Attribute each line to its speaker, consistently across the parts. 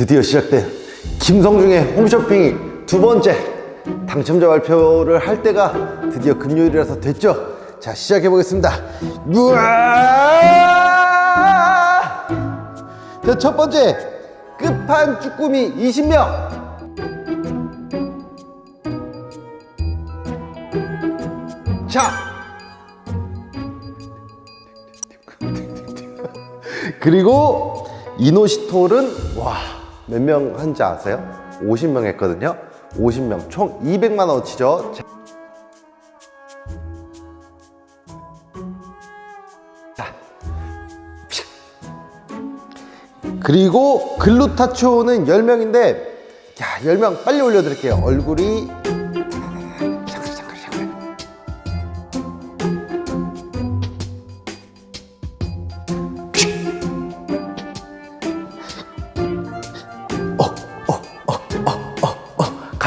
Speaker 1: 드디어 시작된 김성중의 홈쇼핑 두 번째 당첨자 발표를 할 때가 드디어 금요일이라서 됐죠. 자 시작해 보겠습니다. 우와! 자, 첫 번째 끝판 쭈꾸미 20명. 자. 그리고 이노시톨은 와 몇 명 한지 아세요? 50명 했거든요. 50명 총 200만 원어치죠. 자. 자. 그리고 글루타치오는 10명인데 야 10명 빨리 올려드릴게요. 얼굴이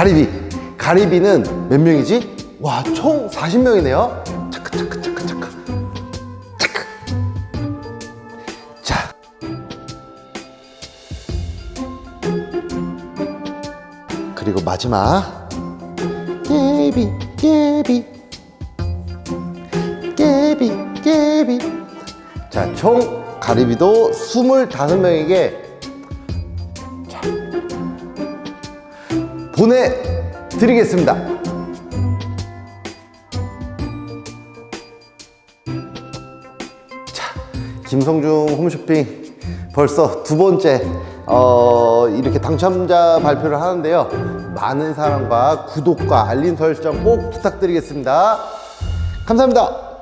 Speaker 1: 가리비. 가리비는 몇 명이지? 와, 총 40명이네요. 차크, 차크, 차크, 차크. 자. 그리고 마지막. 깨비, 깨비. 깨비, 깨비. 자, 총 가리비도 25명에게 보내드리겠습니다. 자, 김성중 홈쇼핑 벌써 두 번째 어, 이렇게 당첨자 발표를 하는데요. 많은 사랑과 구독과 알림 설정 꼭 부탁드리겠습니다. 감사합니다.